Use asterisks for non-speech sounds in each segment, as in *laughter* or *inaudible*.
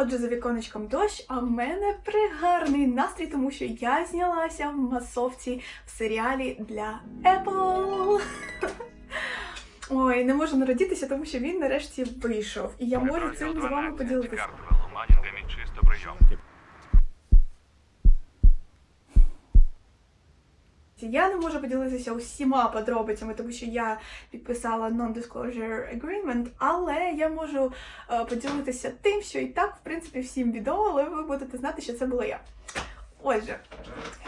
Отже, за віконечком дощ, а в мене пригарний настрій, тому що я знялася в масовці в серіалі для Apple. *laughs* Ой, не можу народитися, тому що він нарешті вийшов. І я можу цим з вами поділитися. Чисто прийом. Я не можу поділитися усіма подробицями, тому що я підписала non-disclosure agreement, але я можу е, поділитися тим, що і так, в принципі, всім відомо, але ви будете знати, що це була я. Отже,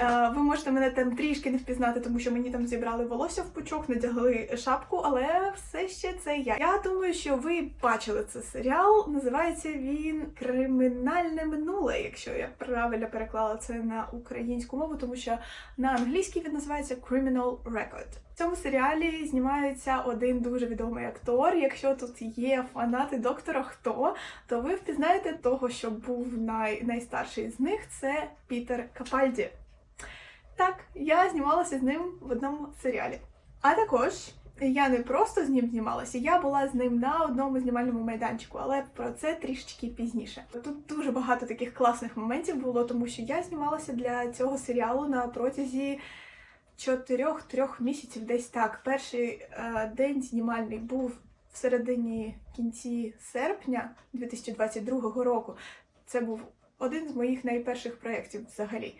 е, ви можете мене там трішки не впізнати, тому що мені там зібрали волосся в пучок, надягли шапку, але все ще це я. Я думаю, що ви бачили цей серіал. Називається він Кримінальне минуле, якщо я правильно переклала це на українську мову, тому що на англійській він називається Criminal Record. Цьому серіалі знімається один дуже відомий актор. Якщо тут є фанати доктора Хто, то ви впізнаєте того, що був най... найстарший з них, це Пітер Капальді. Так, я знімалася з ним в одному серіалі. А також я не просто з ним знімалася, я була з ним на одному знімальному майданчику, але про це трішечки пізніше. Тут дуже багато таких класних моментів було, тому що я знімалася для цього серіалу на протязі чотирьох-трьох місяців, десь так. Перший е, день знімальний був в середині кінці серпня 2022 року. Це був один з моїх найперших проєктів взагалі.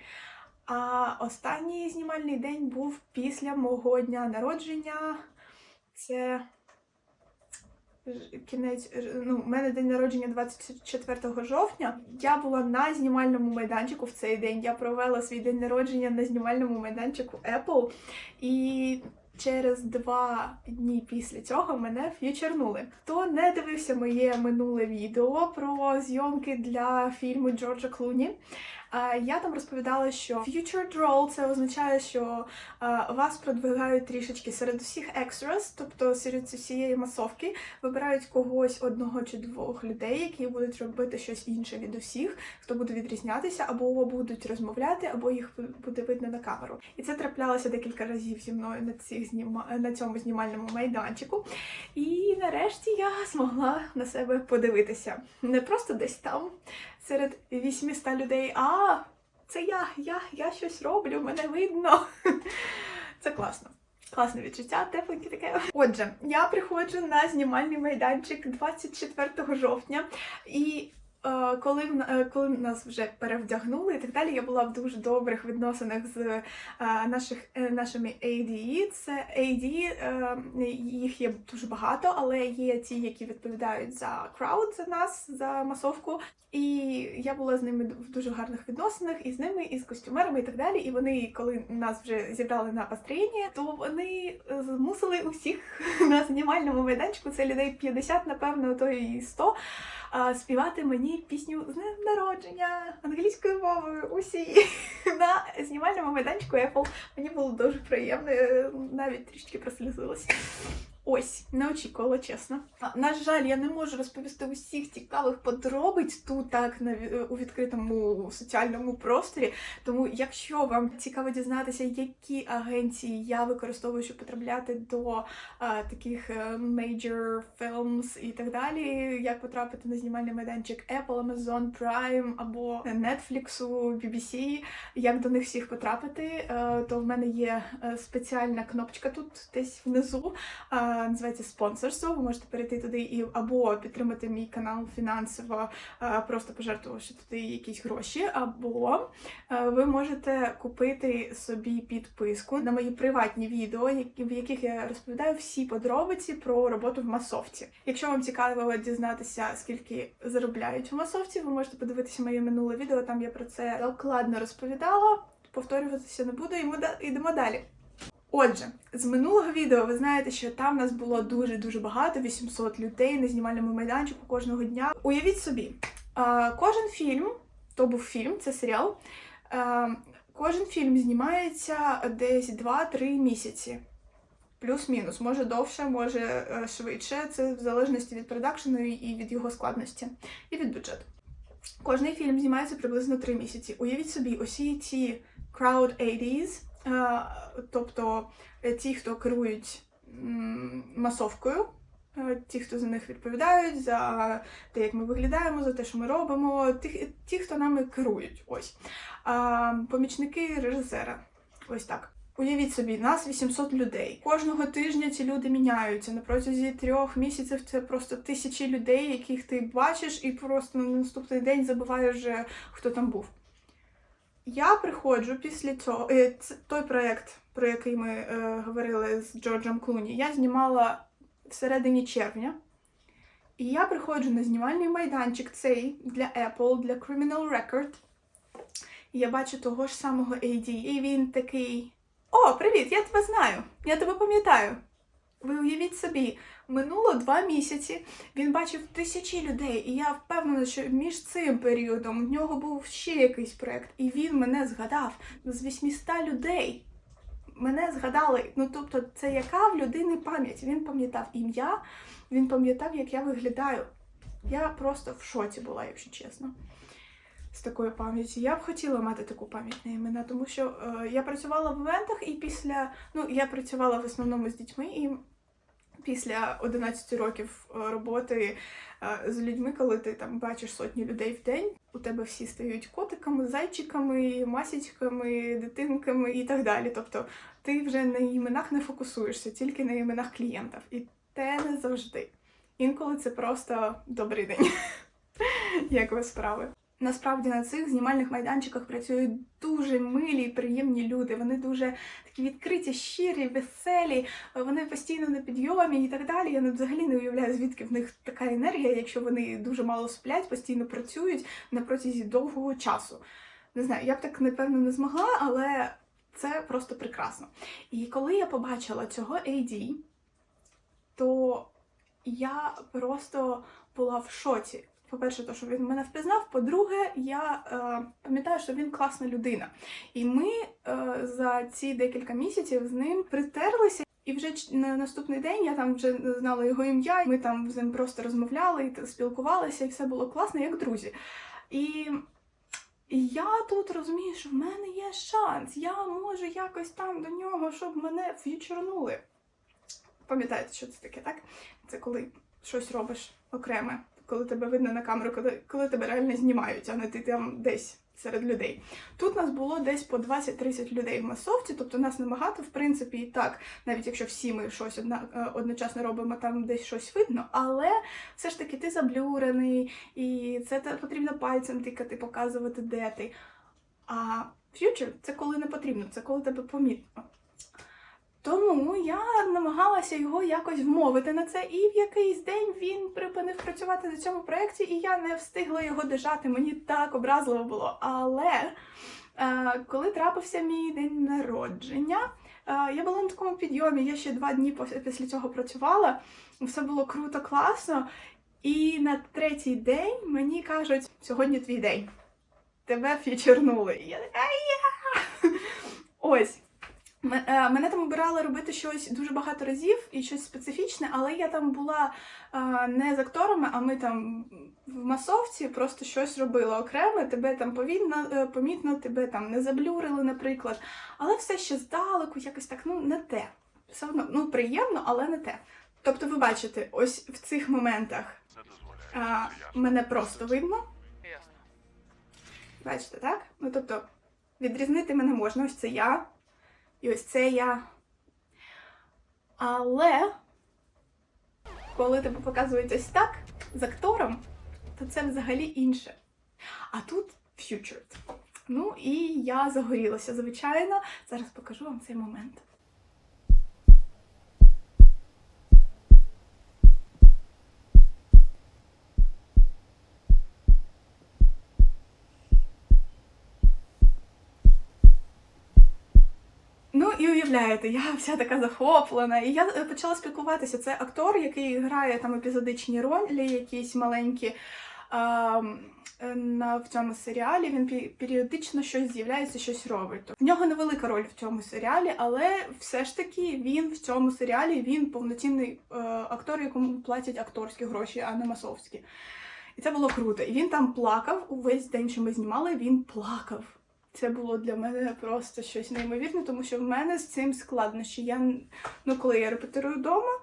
А останній знімальний день був після мого дня народження. Це кінець, ну, у мене день народження 24 жовтня. Я була на знімальному майданчику в цей день. Я провела свій день народження на знімальному майданчику Apple. І через два дні після цього мене ф'ючернули. Хто не дивився моє минуле відео про зйомки для фільму Джорджа Клуні? Я там розповідала, що featured role це означає, що вас продвигають трішечки серед усіх extras, тобто серед всієї масовки вибирають когось одного чи двох людей, які будуть робити щось інше від усіх, хто буде відрізнятися, або будуть розмовляти, або їх буде видно на камеру. І це траплялося декілька разів зі мною на цих зніма... на цьому знімальному майданчику. І нарешті я змогла на себе подивитися. Не просто десь там серед 800 людей, а це я, я, я щось роблю, мене видно. *laughs* Це класно. Класне відчуття, тепленьке таке. Отже, я приходжу на знімальний майданчик 24 жовтня, і коли, в е, коли нас вже перевдягнули і так далі, я була в дуже добрих відносинах з е, наших, е, нашими ADE. Це AD, е, їх є дуже багато, але є ті, які відповідають за крауд, за нас, за масовку. І я була з ними в дуже гарних відносинах, і з ними, і з костюмерами, і так далі. І вони, коли нас вже зібрали на построєння, то вони е, змусили усіх *laughs* на знімальному майданчику, це людей 50, напевно, то і 100, а, співати мені пісню з днем народження англійською мовою усі *laughs* на знімальному майданчику Apple. Мені було дуже приємно, навіть трішки прослізилася. Ось, не очікувала, чесно. На жаль, я не можу розповісти усіх цікавих подробиць тут так на у відкритому соціальному просторі. Тому, якщо вам цікаво дізнатися, які агенції я використовую, щоб потрапляти до а, таких е, major films і так далі, як потрапити на знімальний майданчик Apple, Amazon Prime або Netflix, BBC, як до них всіх потрапити, е, то в мене є е, спеціальна кнопочка тут десь внизу а, називається спонсорство. Ви можете перейти туди і або підтримати мій канал фінансово, просто пожертвувавши туди якісь гроші, або ви можете купити собі підписку на мої приватні відео, в яких я розповідаю всі подробиці про роботу в масовці. Якщо вам цікаво дізнатися, скільки заробляють в масовці, ви можете подивитися моє минуле відео. Там я про це докладно розповідала. Повторюватися не буду, і ми йдемо далі. Отже, з минулого відео ви знаєте, що там нас було дуже-дуже багато, 800 людей на знімальному майданчику кожного дня. Уявіть собі, кожен фільм, то був фільм, це серіал. Кожен фільм знімається десь 2-3 місяці. Плюс-мінус, може довше, може е, швидше. Це в залежності від продакшену і від його складності, і від бюджету. Кожний фільм знімається приблизно 3 місяці. Уявіть собі, усі ці crowd 80s, е, тобто е, ті, хто керують масовкою, Е, Ті, хто за них відповідають, за те, як ми виглядаємо, за те, що ми робимо, ті, ті хто нами керують. Ось. Помічники режисера. Ось так. Уявіть собі, нас 800 людей. Кожного тижня ці люди міняються. На протязі трьох місяців це просто тисячі людей, яких ти бачиш, і просто на наступний день забуваєш, хто там був. Я приходжу після цього. е, той проєкт, про який ми е, говорили з Джорджем Клуні, я знімала всередині червня. І я приходжу на знімальний майданчик цей для Apple, для Criminal Record. І я бачу того ж самого AD, і він такий: О, привіт! Я тебе знаю! Я тебе пам'ятаю. Ви уявіть собі, минуло два місяці. Він бачив тисячі людей, і я впевнена, що між цим періодом у нього був ще якийсь проект, і він мене згадав з 800 людей. Мене згадали. Ну тобто, це яка в людини пам'ять? Він пам'ятав ім'я, він пам'ятав, як я виглядаю. Я просто в шоці була, якщо чесно. З такою пам'яті. Я б хотіла мати таку пам'ять на імена, тому що е, я працювала в івентах і після. Ну, я працювала в основному з дітьми, і після 11 років е, роботи е, з людьми, коли ти там бачиш сотні людей в день, у тебе всі стають котиками, зайчиками, масічками, дитинками і так далі. Тобто ти вже на іменах не фокусуєшся, тільки на іменах клієнтів. І те не завжди. Інколи це просто добрий день. *laughs* Як ви справи? Насправді на цих знімальних майданчиках працюють дуже милі і приємні люди. Вони дуже такі відкриті, щирі, веселі, вони постійно на підйомі і так далі. Я взагалі не уявляю, звідки в них така енергія, якщо вони дуже мало сплять, постійно працюють на протязі довгого часу. Не знаю, я б так напевно не змогла, але це просто прекрасно. І коли я побачила цього AD, то я просто була в шоці. По-перше, то, що він мене впізнав. По-друге, я е, пам'ятаю, що він класна людина. І ми е, за ці декілька місяців з ним притерлися. І вже на наступний день я там вже знала його ім'я, ми там з ним просто розмовляли і спілкувалися, і все було класно, як друзі. І я тут розумію, що в мене є шанс, я можу якось там до нього, щоб мене ф'ючернули. Пам'ятаєте, що це таке, так? Це коли щось робиш окреме, коли тебе видно на камеру, коли, коли тебе реально знімають, а не ти там десь серед людей. Тут нас було десь по 20-30 людей в масовці, тобто нас небагато, в принципі, і так, навіть якщо всі ми щось одна, е, одночасно робимо, там десь щось видно, але все ж таки ти заблюрений, і це потрібно пальцем тикати, показувати, де ти. А фьючер це коли не потрібно, це коли тебе помітно. Тому я намагалася його якось вмовити на це, і в якийсь день він припинив працювати на цьому проєкті, і я не встигла його дожати. Мені так образливо було. Але е, коли трапився мій день народження, е, я була на такому підйомі. Я ще два дні після цього працювала. Все було круто, класно. І на третій день мені кажуть: сьогодні твій день. Тебе фічернули. І я. Ось. Е, Мене там обирали робити щось дуже багато разів і щось специфічне, але я там була е, не з акторами, а ми там в масовці просто щось робили окремо, тебе там повільно, е, помітно, тебе там не заблюрили, наприклад. Але все ще здалеку, якось так, ну, не те. Все одно, ну, приємно, але не те. Тобто, ви бачите, ось в цих моментах а, мене просто видно. Бачите, так? Ну тобто, відрізнити мене можна. Ось це я. І ось це я. Але коли тебе показують ось так з актором, то це взагалі інше. А тут futured. Ну і я загорілася, звичайно. Зараз покажу вам цей момент. І уявляєте, я вся така захоплена. І я е, почала спілкуватися. Це актор, який грає там епізодичні ролі, якісь маленькі. ем, е, на в цьому серіалі він періодично щось з'являється, щось робить. Тобто В нього невелика роль в цьому серіалі, але все ж таки він в цьому серіалі він повноцінний е, актор, якому платять акторські гроші, а не масовські. І це було круто. І він там плакав увесь день, що ми знімали, він плакав. Це було для мене просто щось неймовірне, тому що в мене з цим складнощі. Я, ну, коли я репетирую вдома,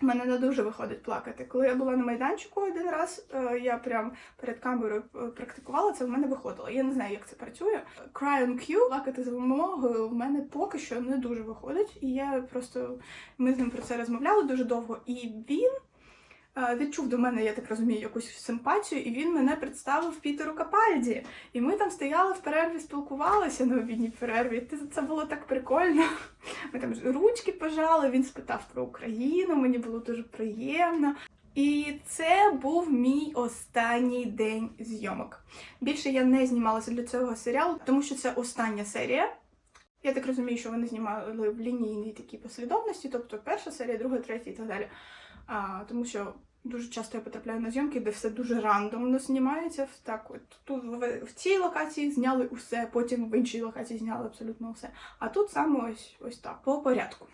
в мене не дуже виходить плакати. Коли я була на майданчику один раз, е, я прям перед камерою е, практикувала це, в мене виходило. Я не знаю, як це працює. Cry on cue, плакати за вимогою, в мене поки що не дуже виходить. І я просто ми з ним про це розмовляли дуже довго. І він відчув до мене, я так розумію, якусь симпатію, і він мене представив Пітеру Капальді. І ми там стояли в перерві, спілкувалися на обідній перерві. Це- Це було так прикольно. Ми там ручки пожали, він спитав про Україну, мені було дуже приємно. І це був мій останній день зйомок. Більше я не знімалася для цього серіалу, тому що це остання серія. Я так розумію, що вони знімали в лінійній такій послідовності, тобто перша серія, друга, третя і так далі. А, тому що дуже часто я потрапляю на зйомки, де все дуже рандомно знімається. Так, от тут в, цій локації зняли усе, потім в іншій локації зняли абсолютно усе. А тут саме ось, ось так, по порядку.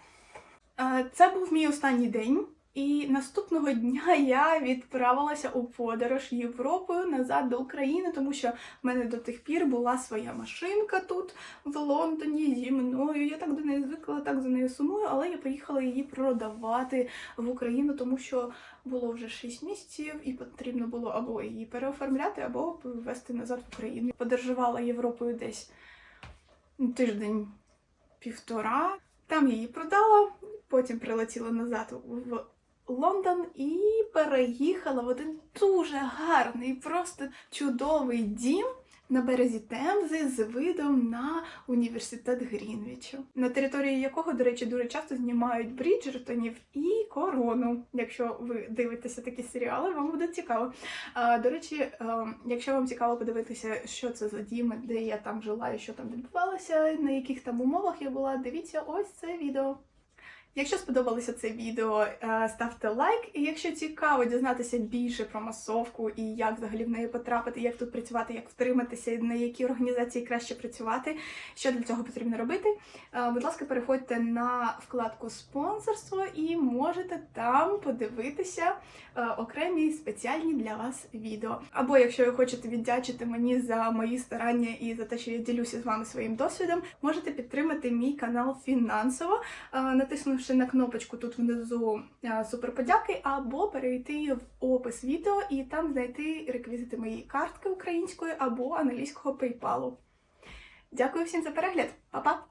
Е, Це був мій останній день, і наступного дня я відправилася у подорож Європою назад до України, тому що в мене до тих пір була своя машинка тут в Лондоні зі мною. Я так до неї звикла, так за нею сумую, але я поїхала її продавати в Україну, тому що було вже 6 місяців, і потрібно було або її переоформляти, або ввести назад в Україну. Подорожувала Європою десь тиждень півтора. Там її продала, потім прилетіла назад в Лондон і переїхала в один дуже гарний, просто чудовий дім на березі Темзи з видом на університет Грінвічу, на території якого, до речі, дуже часто знімають Бріджертонів і Корону. Якщо ви дивитеся такі серіали, вам буде цікаво. А, до речі, якщо вам цікаво подивитися, що це за дім, де я там жила і що там відбувалося, на яких там умовах я була, дивіться ось це відео. Якщо сподобалося це відео, е, ставте лайк. І якщо цікаво дізнатися більше про масовку і як взагалі в неї потрапити, як тут працювати, як втриматися, на які організації краще працювати, що для цього потрібно робити, е, будь ласка, переходьте на вкладку спонсорство і можете там подивитися е, окремі спеціальні для вас відео. Або якщо ви хочете віддячити мені за мої старання і за те, що я ділюся з вами своїм досвідом, можете підтримати мій канал фінансово, е, натиснувши на кнопочку тут внизу е, суперподяки, або перейти в опис відео і там знайти реквізити моєї картки української або англійського PayPal. Дякую всім за перегляд, Па-па!